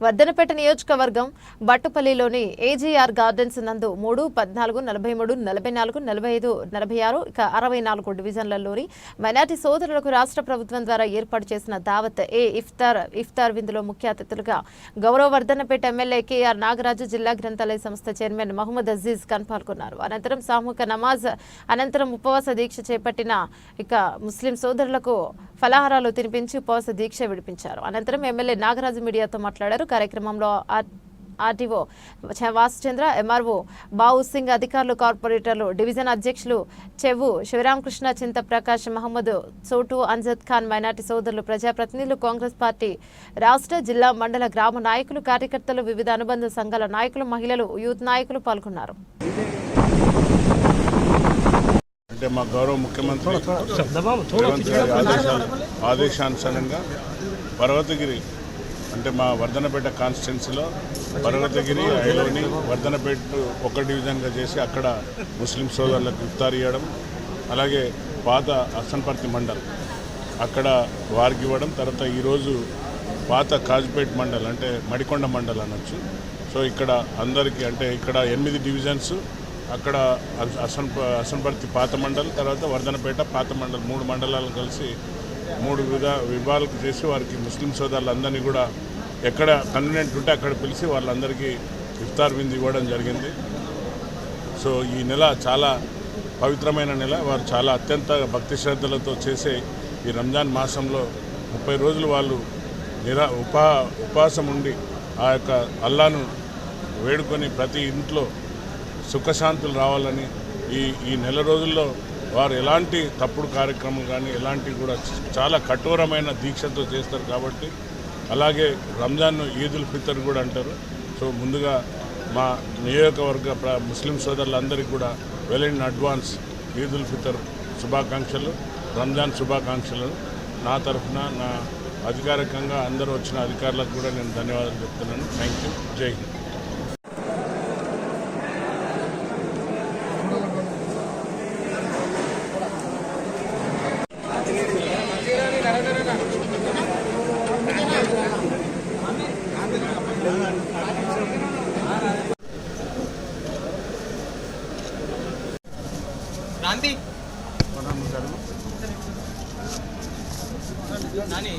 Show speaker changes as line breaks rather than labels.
వర్ధనపేట నియోజకవర్గం బట్టుపల్లిలోని AGR gardens నందు మూడు పద్నాలుగు నలభై మూడు నలభై నాలుగు నలభై ఐదు నలభై ఆరు ఇక అరవై నాలుగు డివిజన్లలోని మైనార్టీ సోదరులకు రాష్ట్ర ప్రభుత్వం ద్వారా ఏర్పాటు చేసిన దావత్ ఏ ఇఫ్తార్ ఇఫ్తార్ విందులో ముఖ్య అతిథులుగా గౌరవ వర్ధనపేట ఎమ్మెల్యే కేఆర్ నాగరాజు జిల్లా గ్రంథాలయ సంస్థ చైర్మన్ మహమ్మద్ అజీజ్ ఖాన్ పాల్గొన్నారు. అనంతరం సామూహిక నమాజ్ అనంతరం ఉపవాస దీక్ష చేపట్టిన ఇక ముస్లిం సోదరులకు ఫలాహారాలు తినిపించి ఉపవాస దీక్ష విడిపించారు. అనంతరం ఎమ్మెల్యే నాగరాజు మీడియాతో మాట్లాడారు. కార్యక్రమంలో ఆర్- ఆర్టీఓ వాసుచంద్ర ఎంఆర్ఓ బావు సింగ్ అధికారులు కార్పొరేటర్లు డివిజన్ అధ్యక్షులు చెవు శివరామకృష్ణ చింతప్రకాష్ మహమ్మద్ సోటు అంజద్ ఖాన్ మైనార్టీ సోదరులు ప్రజాప్రతినిధులు కాంగ్రెస్ పార్టీ రాష్ట్ర జిల్లా మండల గ్రామ నాయకులు కార్యకర్తలు వివిధ అనుబంధ సంఘాల నాయకులు మహిళలు యూత్ నాయకులు పాల్గొన్నారు.
మా గౌరవ ముఖ్యమంత్రి రేవంత్ గారి ఆదేశాలు ఆదేశానుసారంగా పర్వతగిరి అంటే మా వర్ధనపేట కాన్స్టిట్యున్సీలో పర్వతగిరి ఐలోని వర్ధనపేట ఒక డివిజన్గా చేసి అక్కడ ముస్లిం సోదరులకు ఇఫ్తార్ ఇవ్వడం అలాగే పాత అసన్పర్తి మండల్ అక్కడ వారికి ఇవ్వడం తర్వాత ఈరోజు పాత కాజ్పేట్ మండల్ అంటే మడికొండ మండల్ అనొచ్చు. సో ఇక్కడ అందరికీ అంటే ఇక్కడ ఎనిమిది డివిజన్స్ అక్కడ అసన్ అసన్పర్తి పాత మండలం తర్వాత వర్ధనపేట పాత మండల్ మూడు మండలాలను కలిసి మూడు విధా విభాగాలకు చేసి వారికి ముస్లిం సోదరులందరినీ కూడా ఎక్కడ కన్వీనియంట్ ఉంటే అక్కడ పిలిచి వాళ్ళందరికీ ఇఫ్తార్ విందు ఇవ్వడం జరిగింది. సో ఈ నెల చాలా పవిత్రమైన నెల. వారు చాలా అత్యంత భక్తి శ్రద్ధలతో చేసే ఈ రంజాన్ మాసంలో ముప్పై రోజులు వాళ్ళు నిరా ఉపా ఉపవాసం ఉండి ఆ యొక్క అల్లాను వేడుకొని ప్రతి ఇంట్లో సుఖశాంతులు రావాలని ఈ ఈ నెల రోజుల్లో వారు ఎలాంటి తప్పుడు కార్యక్రమం కానీ ఎలాంటి కూడా చాలా కఠోరమైన దీక్షతో చేస్తారు కాబట్టి అలాగే రంజాన్ ఈదుల్ ఫితర్ కూడా అంటారు. సో ముందుగా మా నియోజకవర్గ ప్ర ముస్లిం సోదరులందరికీ కూడా well in advance Eidul Fitr శుభాకాంక్షలు రంజాన్ శుభాకాంక్షలు. నా తరఫున నా అధికారికంగా అందరూ వచ్చిన అధికారులకు కూడా నేను ధన్యవాదాలు చెప్తున్నాను. Thank you. జై హింద్.
క్రాంతి. నాని